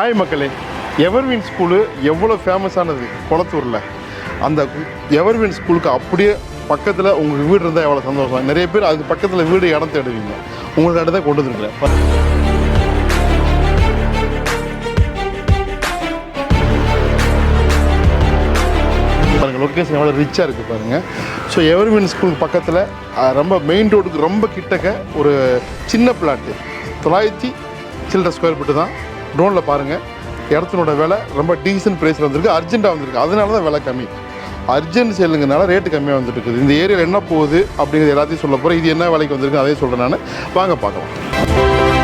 Hi மக்களே. Everwin school எவ்வளோ ஃபேமஸானது குளத்தூரில். அந்த எவர்வின் ஸ்கூலுக்கு அப்படியே பக்கத்தில் உங்களுக்கு வீடு இருந்தால் எவ்வளோ சந்தோஷம். நிறைய பேர் அதுக்கு பக்கத்தில் வீடு இடம் தேடுவீங்க. உங்களுக்கு இடத்த கொண்டு வந்துருக்கேன் பாருங்கள் லொக்கேஷன் எவ்வளோ ரிச்சாக இருக்குது பாருங்கள் ஸோ எவர்வின் ஸ்கூலுக்கு பக்கத்தில் ரொம்ப மெயின் ரோடுக்கு ரொம்ப கிட்டக்க ஒரு சின்ன பிளாட்டு தொள்ளாயிரத்தி சில்லற ஸ்கொயர் ஃபீட்டு தான். ட்ரோனில் பாருங்கள் இடத்தினோட விலை ரொம்ப டீசன்ட் ப்ரைஸில் வந்திருக்கு. அர்ஜென்ட்டாக வந்திருக்கு. அதனால தான் விலை கம்மி. அர்ஜென்ட் சேலுங்கனால ரேட்டு கம்மியாக வந்துட்டு இருக்குது. இந்த ஏரியாவில் என்ன போகுது அப்படிங்கிறது எல்லாத்தையும் சொல்ல போகிறேன் இது என்ன விலைக்கு வந்திருக்கு அதையும் சொல்கிறேன் நான். வாங்க பார்க்கலாம்.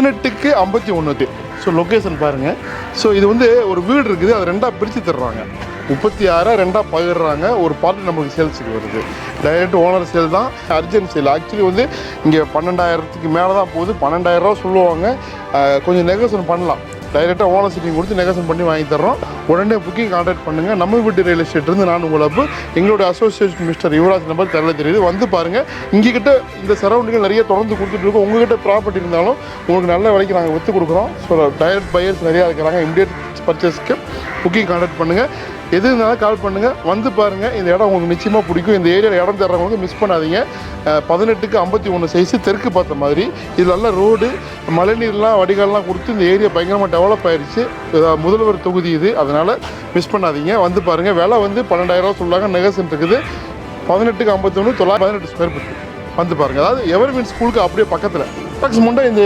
பதினெட்டுக்கு ஐம்பத்தி ஒன்று ஸோ லொக்கேஷன் பாருங்கள் ஸோ இது வந்து ஒரு வீடு இருக்குது. அது ரெண்டாக பிரித்து தர்றாங்க. முப்பத்தி ஆறாக ரெண்டாக பகிர்றாங்க. ஒரு பார்ட்டி நமக்கு சேல்ஸுக்கு வருது. டைரக்ட் ஓனர் சேல் தான். அர்ஜென்ட் சேல் ஆக்சுவலி வந்து இங்கே பன்னெண்டாயிரத்துக்கு மேலே தான் போகுது பன்னெண்டாயிரரூவா சொல்லுவாங்க. கொஞ்சம் நெகோசியன் பண்ணலாம். டைரெக்டாக ஓனர் சிட்டிங் கொடுத்து நெகசன் பண்ணி வாங்கி தர்றோம். உடனே புக்கிங் கான்டாக்ட் பண்ணுங்கள் நம்ம வீட்டு ரியல் எஸ்டேட்லேருந்து நான் உங்களை அப்போ எங்களோட அசோசியேஷன் மிஸ்டர் யுவராஜ் நம்பர் தெரியல தெரியுது. வந்து பாருங்கள் இங்கே கிட்ட இந்த சரௌண்டிங்கில் நிறைய தொடர்ந்து கொடுத்துட்டு இருக்கோம். உங்ககிட்ட ப்ராப்பர்ட்டி இருந்தாலும் உங்களுக்கு நல்ல விலைக்கு நாங்கள் விற்று கொடுக்குறோம். ஸோ டைரக்ட் பையர்ஸ் நிறையா இருக்கிறாங்க. இமீடியட் பர்ச்சேஸ்க்கு புக்கிங் கான்டாக்ட் பண்ணுங்கள் எது இருந்தாலும் கால் பண்ணுங்கள் வந்து பாருங்கள் இந்த இடம் உங்களுக்கு நிச்சயமாக பிடிக்கும். இந்த ஏரியாவில் இடம் தர்றவங்களுக்கு வந்து மிஸ் பண்ணாதீங்க பதினெட்டுக்கு ஐம்பத்தி ஒன்று சைஸு தெற்கு பார்த்த மாதிரி. இது நல்ல ரோடு மழைநீர்லாம் வடிகால்லாம் கொடுத்து இந்த ஏரியா பயங்கரமாக டெவலப் ஆயிடுச்சு முதல்வர் தொகுதி இது. அதனால் மிஸ் பண்ணாதீங்க. வந்து பாருங்கள் விலை வந்து பன்னெண்டாயிரரூவா சொல்லுவாங்க நெகசன் இருக்குது. பதினெட்டுக்கு ஐம்பத்தொன்று தொள்ளாயிரம் பதினெட்டு ஸ்கொயர் ஃபீட் வந்து பாருங்கள் அதாவது எவர்வின் ஸ்கூலுக்கு அப்படியே பக்கத்தில். அப்ராக்சிமெண்ட்டாக இந்த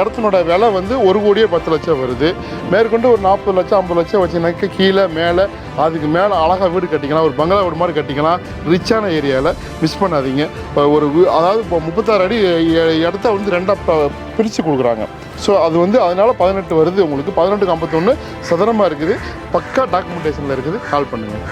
இடத்தினோட விலை வந்து ஒரு கோடியே பத்து லட்சம் வருது. மேற்கொண்டு ஒரு நாற்பது லட்சம் ஐம்பது லட்சம் வச்சுனாக்க கீழே மேலே அதுக்கு மேலே அழகாக வீடு கட்டிக்கலாம் ஒரு பங்களா வீடு மாதிரி கட்டிக்கலாம். ரிச்சான ஏரியாவில் மிஸ் பண்ணாதீங்க. இப்போ ஒரு அதாவது இப்போ முப்பத்தாறு அடி இடத்த வந்து ரெண்டாக பிரித்து கொடுக்குறாங்க. ஸோ அது வந்து அதனால் பதினெட்டு வருது உங்களுக்கு. பதினெட்டுக்கு ஐம்பத்தொன்று சதுரமாக இருக்குது. பக்கா டாக்குமெண்டேஷனில் இருக்குது. கால் பண்ணுங்கள்